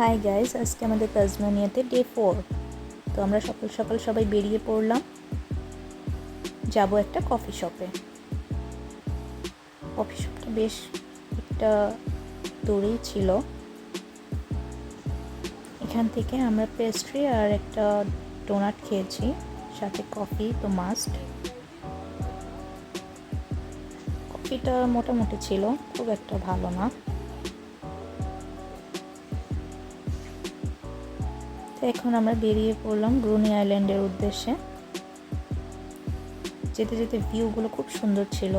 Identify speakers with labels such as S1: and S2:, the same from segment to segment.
S1: Hi guys আজকে আমাদের তাজমানিয়াতে day four তো আমরা সকাল সকাল সবাই বেরিয়ে পড়লাম। যাব একটা কফি শপে কফি শপটা বেশ একটা দূরেই ছিল। এখান থেকে আমরা পেস্ট্রি আর একটা ডোনাট খেয়েছি। সাথে কফি তো মাস্ট কফিটা মোটামুটি ছিল, খুব একটা ভালো না। তো এখন আমরা বেরিয়ে পড়লাম ব্রুনি আইল্যান্ডের উদ্দেশ্যে। যেতে যেতে ভিউগুলো খুব সুন্দর ছিল।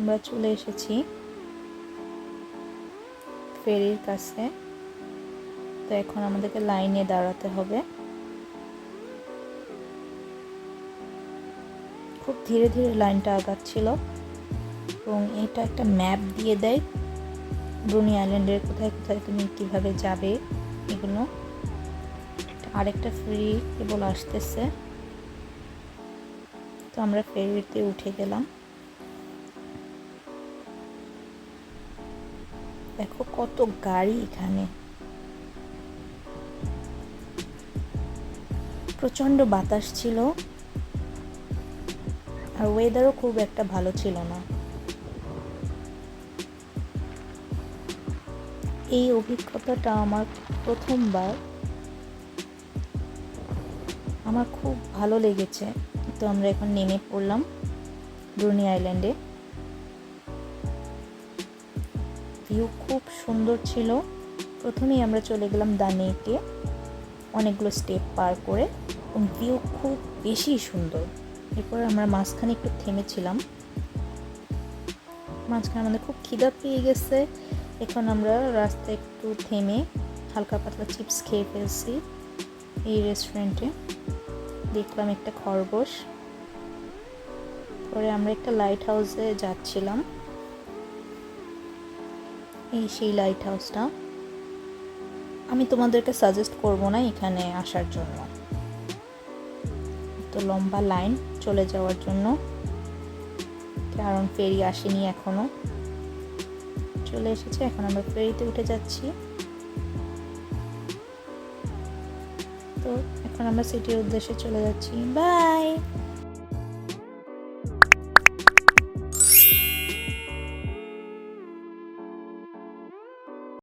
S1: আমরা চলে এসেছি ফেরির কাছে। তো এখন আমাদেরকে লাইনে দাঁড়াতে হবে। খুব ধীরে ধীরে লাইনটা আগাচ্ছিল এবং এটা একটা ম্যাপ দিয়ে দেয়। ব্রুনি আইল্যান্ডের কোথায় কোথায় তুমি কীভাবে যাবে এগুলো? আরেকটা ফেরি কেবল আসতেছে। তো আমরা ফেরিতে উঠে গেলাম। দেখো কত গাড়ি এখানে। প্রচণ্ড বাতাস ছিল। আর ওয়েদারও খুব একটা ভালো ছিল না। এই অভিজ্ঞতাটা আমার প্রথমবার। আমার খুব ভালো লেগেছে। তো আমরা এখন নেমে পড়লাম ব্রুনি আইল্যান্ডে। ভিউ খুব সুন্দর ছিল। প্রথমেই আমরা চলে গেলাম দা দানেকে অনেকগুলো স্টেপ পার করে। এবং ভিউ খুব বেশি সুন্দর। এরপর আমরা মাঝখানে একটু থেমেছিলাম। মাঝখানে আমাদের খুব খিদা পেয়ে গেছে। এখন আমরা রাস্তায় একটু থেমে হালকা পাতলা চিপস খেয়ে ফেলছি এই রেস্টুরেন্টে দেখলাম একটা খরগোশ। পরে আমরা একটা লাইট হাউসে যাচ্ছিলাম। এই সেই লাইট হাউসটা আমি তোমাদেরকে সাজেস্ট করব না এখানে আসার জন্য। তো লম্বা লাইন চলে যাওয়ার জন্য। কারণ ফেরি আসেনি এখনও। চলে এসেছে। এখন আমরা ফেরিতে উঠে যাচ্ছি। তো এখন আমরা সিটির উদ্দেশ্যে চলে যাচ্ছি। বাই!